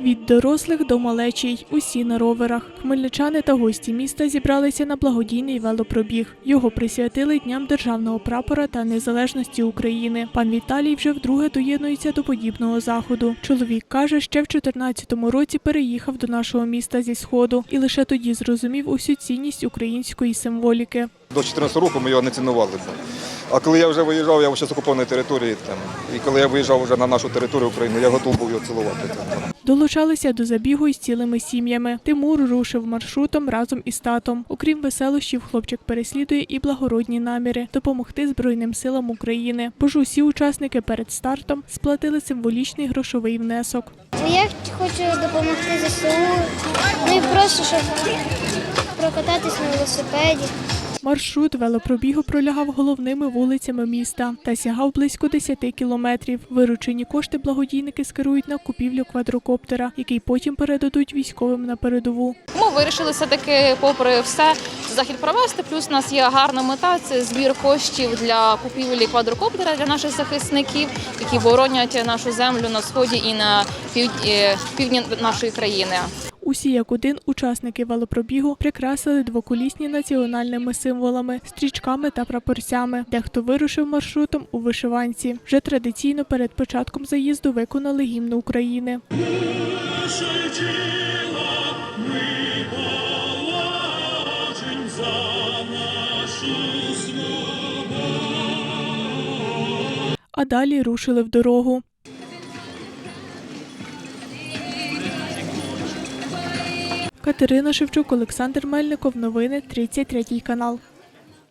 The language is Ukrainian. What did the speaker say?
Від дорослих до малечій, усі на роверах. Хмельничани та гості міста зібралися на благодійний велопробіг. Його присвятили Дням державного прапора та незалежності України. Пан Віталій вже вдруге доєднується до подібного заходу. Чоловік каже, ще в 2014 році переїхав до нашого міста зі сходу і лише тоді зрозумів усю цінність української символіки. До 2014 року ми його не цінували. А коли я вже виїжджав, я ще з окупованої території. Там, і коли я виїжджав вже на нашу територію України, я готов був його цілувати. Там. Долучалися до забігу із цілими сім'ями. Тимур рушив маршрутом разом із татом. Окрім веселощів, хлопчик переслідує і благородні наміри допомогти Збройним силам України. Бо ж усі учасники перед стартом сплатили символічний грошовий внесок. Я хочу допомогти ЗСУ, ну і просто щоб прокататись на велосипеді. Маршрут велопробігу пролягав головними вулицями міста та сягав близько 10 кілометрів. Виручені кошти благодійники скерують на купівлю квадрокоптера, який потім передадуть військовим на передову. Ми вирішили все-таки, попри все, захід провести. Плюс у нас є гарна мета це збір коштів для купівлі квадрокоптера для наших захисників, які боронять нашу землю на сході і на е, півдні нашої країни. Усі як один учасники велопробігу прикрасили двоколісні національними символами, стрічками та прапорцями. Дехто вирушив маршрутом у вишиванці. Вже традиційно перед початком заїзду виконали гімн України. А далі рушили в дорогу. Катерина Шевчук, Олександр Мельников. Новини 33 канал.